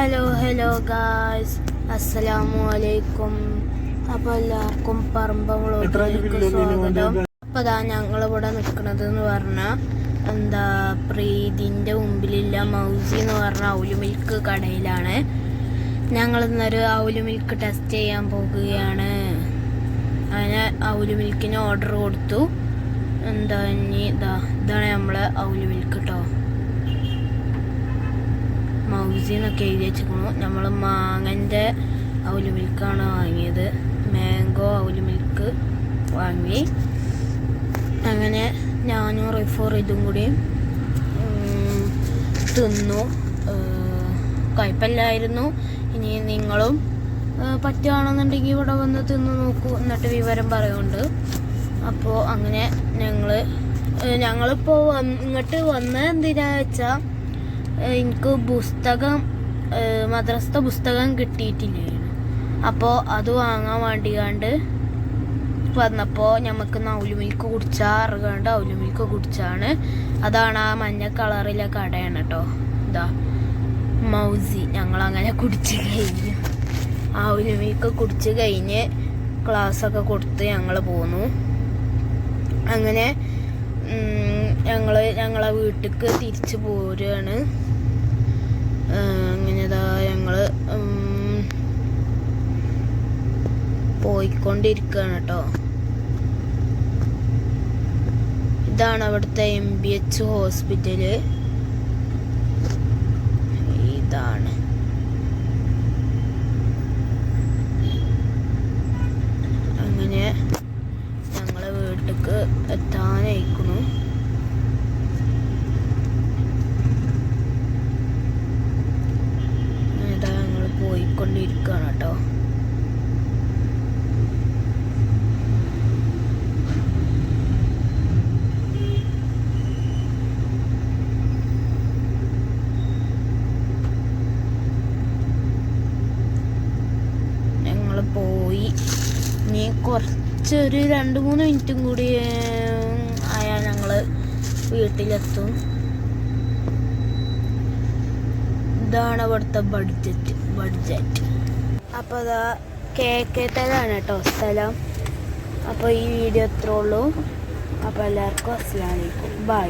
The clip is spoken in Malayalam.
ഹലോ ഹലോ ഗായ്സ് അസ്സലാമു അലൈക്കും അപ്പോൾ എല്ലാവർക്കും പറമ്പളോട്ടിലേക്ക് സ്വാഗതം. അപ്പോൾ അതാ ഞങ്ങളിവിടെ നിൽക്കുന്നത് എന്ന് പറഞ്ഞാൽ എന്താ പ്രീതിന്റെ മുമ്പിലില്ല മൗസി എന്ന് പറഞ്ഞ ഔലു മിൽക്ക് കടയിലാണ്. ഞങ്ങൾ ഇന്നൊരു ഔലു മിൽക്ക് ടെസ്റ്റ് ചെയ്യാൻ പോകുകയാണ് അതിന് ഔലു മിൽക്കിന് ഓർഡർ കൊടുത്തു. എന്താ ഇനി ഇതാ ഇതാണ് നമ്മളെ ഔലു മിൽക്ക്. മൗസി എന്നൊക്കെ എഴുതി വെച്ചിരിക്കുന്നു നമ്മൾ മാങ്ങന്റെ ഔലു മിൽക്കാണ് വാങ്ങിയത്. മാംഗോ ഔലു മിൽക്ക് വാങ്ങി. അങ്ങനെ ഞാനും റിഫോർ ഇതും കൂടി തിന്നു. കുഴപ്പമില്ലായിരുന്നു ഇനി നിങ്ങളും പറ്റുകയാണെന്നുണ്ടെങ്കിൽ ഇവിടെ വന്ന് തിന്ന് നോക്കൂ എന്നിട്ട് വിവരം പറയുന്നുണ്ട് അപ്പോൾ അങ്ങനെ ഞങ്ങൾ ഞങ്ങളിപ്പോൾ വന്ന് ഇങ്ങോട്ട് വന്നത് എന്തിനാ വെച്ചാൽ എനിക്ക് പുസ്തകം മദ്രസത്തെ പുസ്തകം കിട്ടിയിട്ടില്ലായിരുന്നു അപ്പോൾ അത് വാങ്ങാൻ വേണ്ടിയാണ്ട് വന്നപ്പോൾ നമുക്ക് നൗലു മിൽക്ക് കുടിച്ചാൽ അറിയാണ്ട് ഔലു മിൽക്ക് കുടിച്ചാണ്. അതാണ് ആ മഞ്ഞ കളറിലെ കടയാണ് കേട്ടോ ഇതാ മൗസി. ഞങ്ങൾ അങ്ങനെ കുടിച്ച് കഴിഞ്ഞു ഔലു മിൽക്ക് കുടിച്ച് കഴിഞ്ഞ് ക്ലാസ്സൊക്കെ കൊടുത്ത് ഞങ്ങൾ പോന്നു. അങ്ങനെ ഞങ്ങൾ വീട്ടിലേക്ക് തിരിച്ചു പോരുകയാണ് അങ്ങനെ ഇതാ ഞങ്ങൾ ഉം, പോയിക്കൊണ്ടിരിക്കുകയാണ് കേട്ടോ ഇതാണ് അവിടുത്തെ എം ബി എച്ച് ഹോസ്പിറ്റൽ ഇതാണ്. അങ്ങനെ ഞങ്ങളെ വീട്ടിലേക്ക് എത്താനായിക്കണു ഇതാ ഞങ്ങൾ പോയിക്കൊണ്ടിരിക്കുകയാണ് കേട്ടോ. ഞങ്ങൾ പോയി. ഇനി കുറച്ചൊരു രണ്ട് മൂന്ന് മിനിറ്റും കൂടി ആയാൽ ഞങ്ങൾ വീട്ടിലെത്തും. ഇതാണ് അവിടുത്തെ ബഡ്ജറ്റ് ബഡ്ജറ്റ് അപ്പോൾ അതാ കേക്കേത്തലാണ് കേട്ടോ സ്ഥലം. അപ്പോൾ ഈ വീഡിയോ ഇത്രേ ഉള്ളൂ. അപ്പോൾ എല്ലാവർക്കും അസ്സലാമലൈക്കും ബൈ